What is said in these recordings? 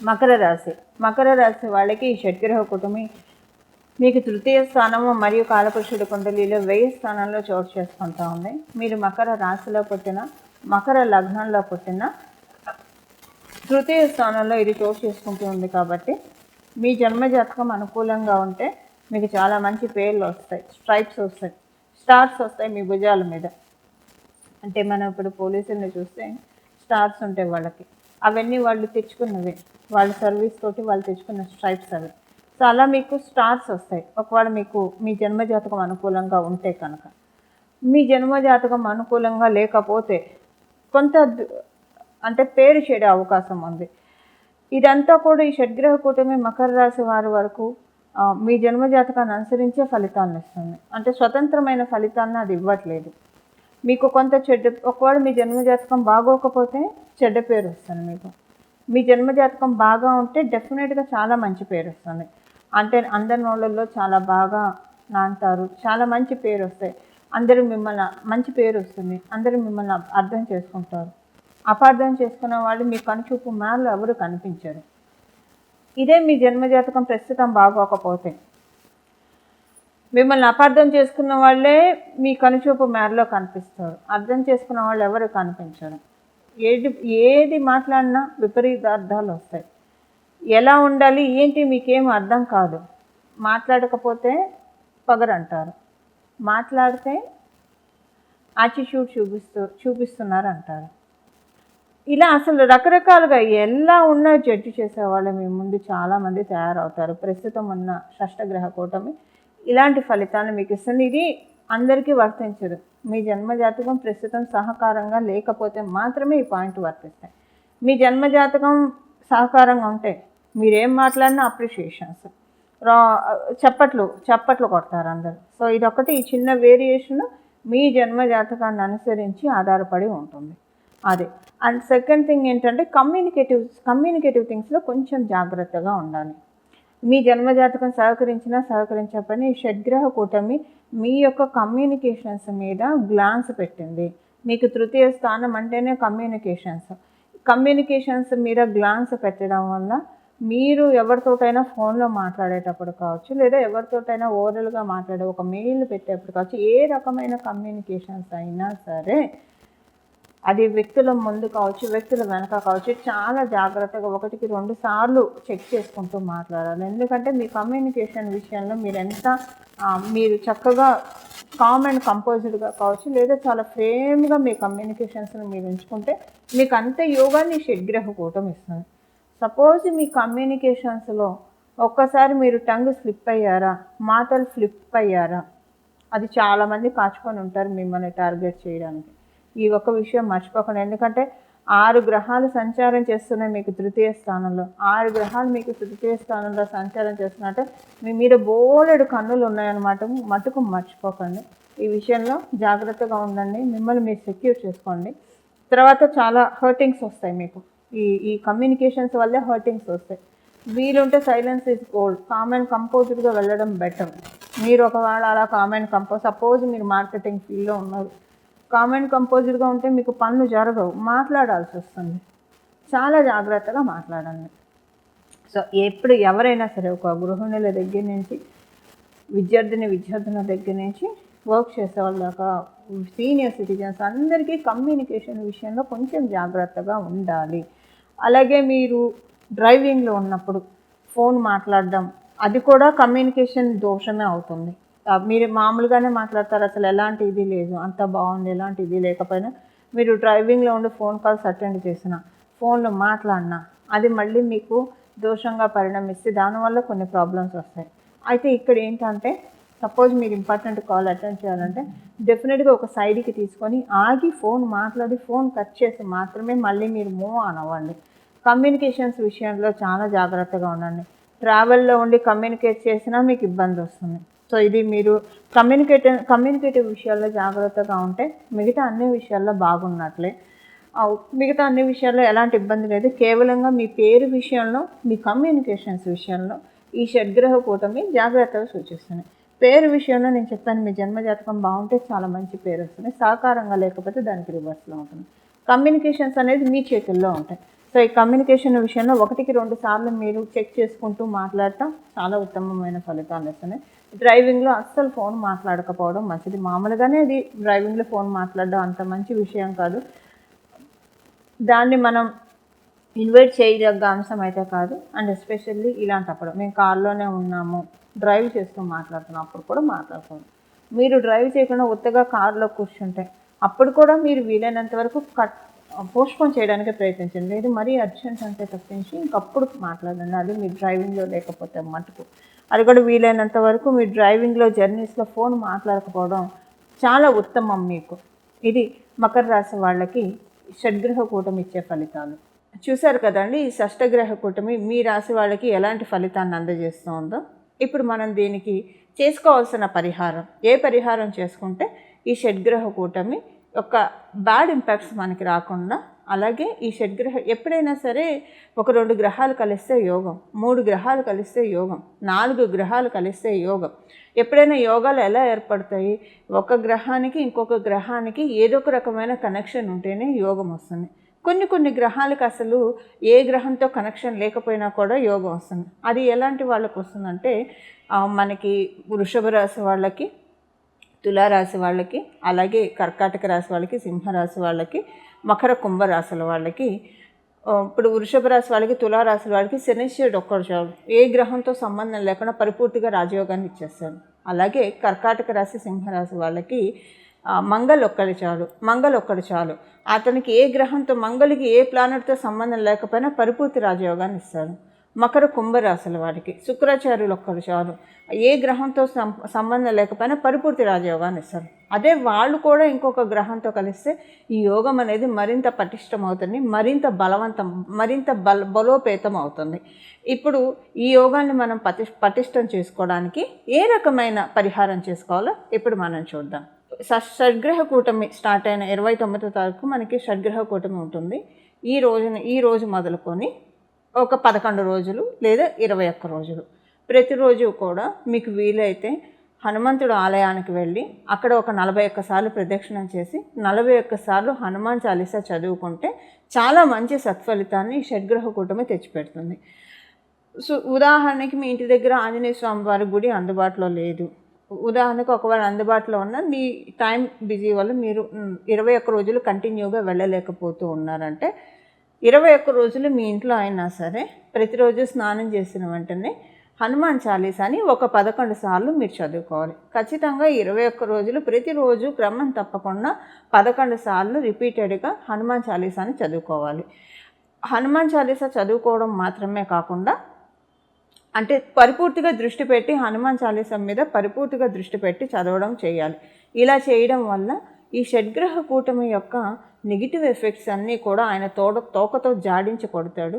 మకర రాశి. మకర రాశి వాళ్ళకి ఈ షడ్గ్రహ కుటుంబి మీకు తృతీయ స్థానము మరియు కాలపురుషుడు కుండలిలో వెయ్యి స్థానంలో చోటు చేసుకుంటూ ఉంది. మీరు మకర రాశిలో పుట్టిన మకర లగ్నంలో పుట్టిన తృతీయ స్థానంలో ఇది చోటు చేసుకుంటూ ఉంది కాబట్టి మీ జన్మజాతకం అనుకూలంగా ఉంటే మీకు చాలా మంచి పేర్లు వస్తాయి. స్ట్రైప్స్ వస్తాయి. స్టార్స్ వస్తాయి మీ భుజాల మీద. అంటే మనం ఇప్పుడు పోలీసుల్ని చూస్తే స్టార్స్ ఉంటాయి వాళ్ళకి. అవన్నీ వాళ్ళు తెచ్చుకున్నవి. వాళ్ళ సర్వీస్ తోటి వాళ్ళు తెచ్చుకున్న స్ట్రైప్స్ అవి. సో అలా మీకు స్టార్స్ వస్తాయి. ఒకవేళ మీకు మీ జన్మజాతకం అనుకూలంగా ఉంటే కనుక. మీ జన్మజాతకం అనుకూలంగా లేకపోతే కొంత అంటే పేరు చెడే అవకాశం ఉంది. ఇదంతా కూడా ఈ షడ్గ్రహ కూటమి మకర రాశి వారి వరకు మీ మీ జన్మజాతకాన్ని అనుసరించే ఫలితాలను ఇస్తుంది. అంటే స్వతంత్రమైన ఫలితాలను అది ఇవ్వట్లేదు. మీకు కొంత చెడ్డ ఒకవేళ మీ జన్మజాతకం బాగోకపోతే చెడ్డ పేరు వస్తుంది మీకు. మీ జన్మజాతకం బాగా ఉంటే డెఫినెట్గా చాలా మంచి పేరు వస్తుంది. అంటే అందరి నోళ్ళల్లో చాలా బాగా నాంటారు చాలా మంచి పేరు వస్తాయి. అందరూ మిమ్మల్ని మంచి పేరు వస్తుంది. అందరూ మిమ్మల్ని అర్థం చేసుకుంటారు. అపార్థం చేసుకున్న వాళ్ళు మీ కనుచూపు మేరలు ఎవరు కనిపించరు. ఇదే మీ జన్మజాతకం ప్రస్తుతం బాగోకపోతే. మిమ్మల్ని అపార్థం చేసుకున్న వాళ్ళే మీ కనుచూపు మేరలో కనిపిస్తారు. అర్థం చేసుకున్న వాళ్ళు ఎవరు కనిపించరు. ఏది ఏది మాట్లాడినా విపరీతార్థాలు వస్తాయి. ఎలా ఉండాలి ఏంటి మీకేం అర్థం కాదు. మాట్లాడకపోతే పగరంటారు. మాట్లాడితే యాటిట్యూడ్ చూపిస్తూ చూపిస్తున్నారు అంటారు ఇలా అసలు రకరకాలుగా ఎలా ఉన్నా జడ్జి చేసేవాళ్ళు మీ ముందు చాలామంది తయారవుతారు. ప్రస్తుతం ఉన్న షష్టగ్రహ కూటమి ఇలాంటి ఫలితాలను మీకు ఇస్తుంది. ఇది అందరికీ వర్తించదు. మీ జన్మజాతకం ప్రస్తుతం సహకారంగా లేకపోతే మాత్రమే ఈ పాయింట్ వర్తిస్తాయి. మీ జన్మజాతకం సహకారంగా ఉంటే మీరేం మాట్లాడినా అప్రిషియేషన్స్. రా చప్పట్లు చప్పట్లు కొడతారు అందరు. సో ఇదొకటి. ఈ చిన్న వేరియేషన్ మీ జన్మ జాతకాన్ని అనుసరించి ఆధారపడి ఉంటుంది. అదే. అండ్ సెకండ్ థింగ్ ఏంటంటే కమ్యూనికేటివ్ కమ్యూనికేటివ్ థింగ్స్లో కొంచెం జాగ్రత్తగా ఉండాలి. మీ జన్మజాతకం సహకరించినా సహకరించకపోయినా ఈ షడ్గ్రహ కూటమి మీ యొక్క కమ్యూనికేషన్స్ మీద గ్లాన్స్ పెట్టింది. మీకు తృతీయ స్థానం అంటేనే కమ్యూనికేషన్స్ కమ్యూనికేషన్స్ మీద గ్లాన్స్ పెట్టడం వల్ల మీరు ఎవరితోటైనా ఫోన్లో మాట్లాడేటప్పుడు కావచ్చు లేదా ఎవరితోటైనా ఓరల్గా మాట్లాడే ఒక మెయిల్ పెట్టేటప్పుడు కావచ్చు ఏ రకమైన కమ్యూనికేషన్స్ అయినా సరే అది వ్యక్తుల ముందు కావచ్చు వ్యక్తుల వెనక కావచ్చు చాలా జాగ్రత్తగా ఒకటికి రెండు సార్లు చెక్ చేసుకుంటూ మాట్లాడాలి. ఎందుకంటే మీ కమ్యూనికేషన్ విషయంలో మీరు ఎంత మీరు చక్కగా కామ్ అండ్ కంపోజ్డ్గా కావచ్చు లేదా చాలా ఫ్రేమ్గా మీ కమ్యూనికేషన్స్ని మీరు ఉంచుకుంటే మీకు అంత యోగాన్ని షడ్గ్రహ కూటం ఇస్తుంది. సపోజ్ మీ కమ్యూనికేషన్స్లో ఒక్కసారి మీరు టంగ్ స్లిప్ అయ్యారా మాటలు ఫ్లిప్ అయ్యారా అది చాలామంది కాచుకొని ఉంటారు మిమ్మల్ని టార్గెట్ చేయడానికి. ఈ ఒక్క విషయం మర్చిపోకండి. ఎందుకంటే ఆరు గ్రహాలు సంచారం చేస్తున్నాయి మీకు తృతీయ స్థానంలో. ఆరు గ్రహాలు మీకు తృతీయ స్థానంలో సంచారం చేస్తున్నట్టే మీ మీద బోలెడు కన్నులు ఉన్నాయన్నమాట. మటుకు మర్చిపోకండి. ఈ విషయంలో జాగ్రత్తగా ఉండండి. మిమ్మల్ని మీరు సెక్యూర్ చేసుకోండి. తర్వాత చాలా హర్టింగ్స్ వస్తాయి మీకు. ఈ ఈ కమ్యూనికేషన్స్ వల్లే హర్టింగ్స్ వస్తాయి. వీలుంటే silence is gold calm and కంపోజ్డ్గా వెళ్ళడం బెటర్ మీరు ఒకవేళ అలా కామన్ కంపోజ్ సపోజ్ మీరు మార్కెటింగ్ ఫీల్డ్లో ఉన్నారు. కామెంట్ కంపోజ్డ్గా ఉంటే మీకు పనులు జరగవు. మాట్లాడాల్సి వస్తుంది. చాలా జాగ్రత్తగా మాట్లాడండి. సో ఎప్పుడు ఎవరైనా సరే ఒక గృహిణుల దగ్గర నుంచి విద్యార్థిని విద్యార్థుల దగ్గర నుంచి వర్క్ చేసే వాళ్ళ దాకా సీనియర్ సిటిజన్స్ అందరికీ కమ్యూనికేషన్ విషయంలో కొంచెం జాగ్రత్తగా ఉండాలి. అలాగే మీరు డ్రైవింగ్లో ఉన్నప్పుడు ఫోన్ మాట్లాడడం అది కూడా కమ్యూనికేషన్ దోషమే అవుతుంది. మీరు మామూలుగానే మాట్లాడతారు అసలు ఎలాంటి ఇది లేదు అంత బాగుంది ఎలాంటి ఇది లేకపోయినా మీరు డ్రైవింగ్లో ఉండి ఫోన్ కాల్స్ అటెండ్ చేసిన ఫోన్లో మాట్లాడినా అది మళ్ళీ మీకు దోషంగా పరిణమిస్తే దానివల్ల కొన్ని ప్రాబ్లమ్స్ వస్తాయి. అయితే ఇక్కడ ఏంటంటే సపోజ్ మీరు ఇంపార్టెంట్ కాల్ అటెండ్ చేయాలంటే డెఫినెట్గా ఒక సైడ్కి తీసుకొని ఆగి ఫోన్ మాట్లాడి ఫోన్ కట్ చేసి మాత్రమే మళ్ళీ మీరు మూవ్ ఆన్ అవ్వండి. కమ్యూనికేషన్స్ విషయంలో చాలా జాగ్రత్తగా ఉండండి. ట్రావెల్లో ఉండి కమ్యూనికేట్ చేసినా మీకు ఇబ్బంది వస్తుంది. సో ఇది మీరు కమ్యూనికేటివ్ కమ్యూనికేటివ్ విషయాల్లో జాగ్రత్తగా ఉంటే మిగతా అన్ని విషయాల్లో బాగున్నట్లే. మిగతా అన్ని విషయాల్లో ఎలాంటి ఇబ్బంది లేదు. కేవలంగా మీ పేరు విషయంలో మీ కమ్యూనికేషన్స్ విషయంలో ఈ షడ్గ్రహ కూటమి జాగ్రత్తగా సూచిస్తుంది. పేరు విషయంలో నేను చెప్పాను మీ జన్మజాతకం బాగుంటే చాలా మంచి పేరు వస్తుంది. సహకారంగా లేకపోతే దానికి రివర్స్లో ఉంటుంది. కమ్యూనికేషన్స్ అనేది మీ చేతుల్లో ఉంటాయి. సో ఈ కమ్యూనికేషన్ విషయంలో ఒకటికి రెండు సార్లు మీరు చెక్ చేసుకుంటూ మాట్లాడటం చాలా ఉత్తమమైన ఫలితాలు వస్తున్నాయి. డ్రైవింగ్లో అస్సలు ఫోన్ మాట్లాడకపోవడం మంచిది. మామూలుగానే అది డ్రైవింగ్లో ఫోన్ మాట్లాడడం అంత మంచి విషయం కాదు. దాన్ని మనం ఇన్వైట్ చేయదగ్గ అంశం అయితే కాదు. అండ్ ఎస్పెషల్లీ ఇలాంటప్పుడు మేము కార్లోనే ఉన్నాము డ్రైవ్ చేస్తూ మాట్లాడుతున్నాం అప్పుడు కూడా మాట్లాడుకోండి మీరు డ్రైవ్ చేయకుండా ఉత్తగా కారులో కూర్చుంటే అప్పుడు కూడా మీరు వీలైనంత వరకు కట్ పోస్ట్పోన్ చేయడానికి ప్రయత్నించండి. లేదు మరీ అర్జెంట్ అంటే తప్పించి ఇంకప్పుడు మాట్లాడండి. అది మీ డ్రైవింగ్లో లేకపోతే మటుకు. అది కూడా వీలైనంత వరకు మీ డ్రైవింగ్లో జర్నీస్లో ఫోన్ మాట్లాడకపోవడం చాలా ఉత్తమం మీకు. ఇది మకర రాశి వాళ్ళకి షడ్గ్రహ కూటమి ఇచ్చే ఫలితాలు. చూశారు కదండి ఈ షష్టగ్రహ కూటమి మీ రాశి వాళ్ళకి ఎలాంటి ఫలితాన్ని అందజేస్తుందో. ఇప్పుడు మనం దీనికి చేసుకోవాల్సిన పరిహారం. ఏ పరిహారం చేసుకుంటే ఈ షడ్గ్రహ కూటమి యొక్క బ్యాడ్ ఇంపాక్ట్స్ మనకి రాకుండా అలాగే ఈ షడ్గ్రహ ఎప్పుడైనా సరే ఒక రెండు గ్రహాలు కలిస్తే యోగం మూడు గ్రహాలు కలిస్తే యోగం నాలుగు గ్రహాలు కలిస్తే యోగం. ఎప్పుడైనా యోగాలు ఎలా ఏర్పడతాయి? ఒక గ్రహానికి ఇంకొక గ్రహానికి ఏదో ఒక రకమైన కనెక్షన్ ఉంటేనే యోగం వస్తుంది. కొన్ని కొన్ని గ్రహాలకు అసలు ఏ గ్రహంతో కనెక్షన్ లేకపోయినా కూడా యోగం వస్తుంది. అది ఎలాంటి వాళ్ళకు వస్తుందంటే మనకి వృషభ రాశి వాళ్ళకి తులారాశి వాళ్ళకి అలాగే కర్కాటక రాశి వాళ్ళకి సింహరాశి వాళ్ళకి మకర కుంభ రాశుల వాళ్ళకి ఇప్పుడు వృషభ రాశి వాళ్ళకి తులారాశుల వాళ్ళకి శనిశ్వరుడు ఒక్కడు చాలు. ఏ గ్రహంతో సంబంధం లేకుండా పరిపూర్తిగా రాజయోగాన్ని ఇచ్చేస్తాడు. అలాగే కర్కాటక రాశి సింహరాశి వాళ్ళకి మంగళ ఒక్కడు చాలు. మంగళ ఒక్కడు చాలు. అతనికి ఏ గ్రహంతో మంగళకి ఏ ప్లానెట్తో సంబంధం లేకపోయినా పరిపూర్తి రాజయోగాన్ని ఇస్తాడు. మకర కుంభరాశుల వారికి. శుక్రాచార్యులు ఒక్కరు చాలు. ఏ గ్రహంతో సం సంబంధం లేకపోయినా పరిపూర్తి రాజయోగాన్ని ఇస్తారు. అదే వాళ్ళు కూడా ఇంకొక గ్రహంతో కలిస్తే ఈ యోగం అనేది మరింత పటిష్టం అవుతుంది మరింత బలవంతం మరింత బల బలోపేతం అవుతుంది. ఇప్పుడు ఈ యోగాన్ని మనం పటి పటిష్టం చేసుకోవడానికి ఏ రకమైన పరిహారం చేసుకోవాలో ఇప్పుడు మనం చూద్దాం. షడ్గ్రహ కూటమి స్టార్ట్ అయిన ఇరవై తొమ్మిదో తారీఖు మనకి షడ్గ్రహ కూటమి ఉంటుంది. ఈ రోజున ఈ రోజు మొదలుకొని ఒక పదకొండు రోజులు లేదా ఇరవై ఒక్క రోజులు. ప్రతిరోజు కూడా మీకు వీలైతే హనుమంతుడు ఆలయానికి వెళ్ళి అక్కడ ఒక నలభై ఒక్క సార్లు ప్రదక్షిణం చేసి నలభై ఒక్క సార్లు హనుమాన్ చాలీసా చదువుకుంటే చాలా మంచి సత్ఫలితాన్ని షడ్గ్రహ కూటమి తెచ్చిపెడుతుంది. సో ఉదాహరణకి మీ ఇంటి దగ్గర ఆంజనేయ స్వామి వారి గుడి అందుబాటులో లేదు. ఉదాహరణకు ఒకవేళ అందుబాటులో ఉన్న మీ టైం బిజీ వల్ల మీరు ఇరవై ఒక్క రోజులు కంటిన్యూగా వెళ్ళలేకపోతూ ఉన్నారంటే ఇరవై ఒక్క రోజులు మీ ఇంట్లో అయినా సరే ప్రతిరోజు స్నానం చేసిన వెంటనే హనుమాన్ చాలీసాని ఒక పదకొండు సార్లు మీరు చదువుకోవాలి. ఖచ్చితంగా ఇరవై ఒక్క రోజులు ప్రతిరోజు క్రమం తప్పకుండా పదకొండు సార్లు రిపీటెడ్గా హనుమాన్ చాలీసాని చదువుకోవాలి. హనుమాన్ చాలీసా చదువుకోవడం మాత్రమే కాకుండా అంటే పరిపూర్తిగా దృష్టి పెట్టి హనుమాన్ చాలీసా మీద పరిపూర్తిగా దృష్టి పెట్టి చదవడం చేయాలి. ఇలా చేయడం వల్ల ఈ షడ్గ్రహ కూటమి యొక్క నెగిటివ్ ఎఫెక్ట్స్ అన్నీ కూడా ఆయన తోడ తోకతో జాడించి కొడతాడు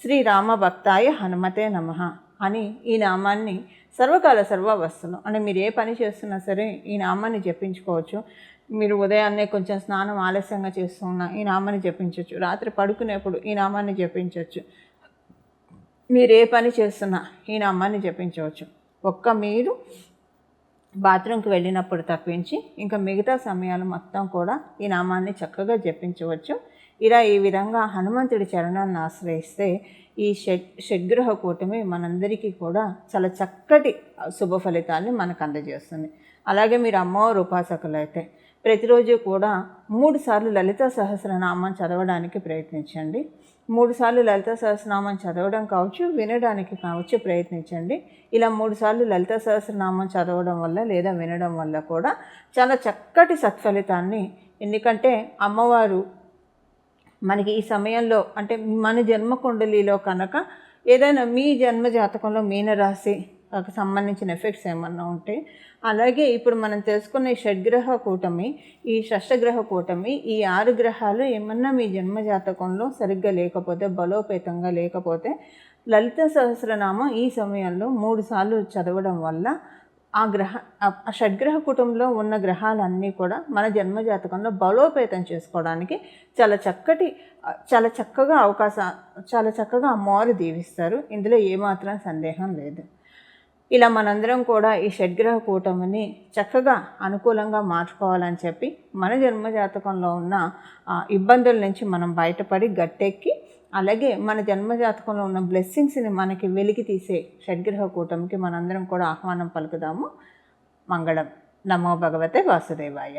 శ్రీరామ భక్తాయ హనుమతే నమ అని ఈ నామాన్ని సర్వకాల సర్వవస్తులు అంటే మీరు ఏ పని చేస్తున్నా సరే ఈ నామాన్ని జపించుకోవచ్చు. మీరు ఉదయాన్నే కొంచెం స్నానం ఆలస్యంగా చేస్తున్నా ఈ నామాన్ని జపించవచ్చు రాత్రి పడుకునేప్పుడు ఈ నామాన్ని జపించవచ్చు మీరు ఏ పని చేస్తున్నా ఈ నామాన్ని జపించవచ్చు. ఒక్క మీరు బాత్రూమ్కి వెళ్ళినప్పుడు తప్పించి ఇంకా మిగతా సమయాలు మొత్తం కూడా ఈ నామాన్ని చక్కగా జపించవచ్చు. ఇలా ఈ విధంగా హనుమంతుడి చరణాన్ని ఆశ్రయిస్తే ఈ షడ్ షడ్గ్రహ కూటమి మనందరికీ కూడా చాలా చక్కటి శుభ ఫలితాన్ని మనకు అందజేస్తుంది. అలాగే మీరు అమ్మవారు ఉపాసకులు అయితే ప్రతిరోజు కూడా మూడు సార్లు లలిత సహస్రనామం చదవడానికి ప్రయత్నించండి. మూడు సార్లు లలిత సహస్రనామం చదవడం కావచ్చు వినడానికి కావచ్చు ప్రయత్నించండి. ఇలా మూడు సార్లు లలిత సహస్రనామం చదవడం వల్ల లేదా వినడం వల్ల కూడా చాలా చక్కటి సత్ఫలితాన్ని ఎందుకంటే అమ్మవారు మనకి ఈ సమయంలో అంటే మన జన్మ కుండలిలో కనుక ఏదైనా మీ జన్మ జాతకంలో మీనరాశి సంబంధించిన ఎఫెక్ట్స్ ఏమన్నా ఉంటే అలాగే ఇప్పుడు మనం తెలుసుకున్న ఈ షడ్గ్రహ కూటమి ఈ షష్టగ్రహ కూటమి ఈ ఆరు గ్రహాలు ఏమన్నా మీ జన్మ జాతకంలో సరిగ్గా లేకపోతే బలోపేతంగా లేకపోతే లలిత సహస్రనామం ఈ సమయంలో మూడు సార్లు చదవడం వల్ల ఆ గ్రహ ఆ షడ్గ్రహ కుటుంబంలో ఉన్న గ్రహాలన్నీ కూడా మన జన్మ జాతకంలో బలోపేతం చేసుకోవడానికి చాలా చక్కటి చాలా చక్కగా అవకాశ చాలా చక్కగా అమ్మవారు దీవిస్తారు. ఇందులో ఏమాత్రం సందేహం లేదు. ఇలా మనందరం కూడా ఈ షడ్గ్రహ కూటమిని చక్కగా అనుకూలంగా మార్చుకోవాలని చెప్పి మన జన్మ జాతకంలో ఉన్న ఆ, ఇబ్బందుల నుంచి మనం బయటపడి గట్టెక్కి అలాగే మన జన్మజాతకంలో ఉన్న బ్లెస్సింగ్స్ని మనకి వెలికి తీసే షడ్గ్రహ కూటమికి మనందరం కూడా ఆహ్వానం పలుకుదాము. మంగళం. నమో భగవతే వాసుదేవాయ.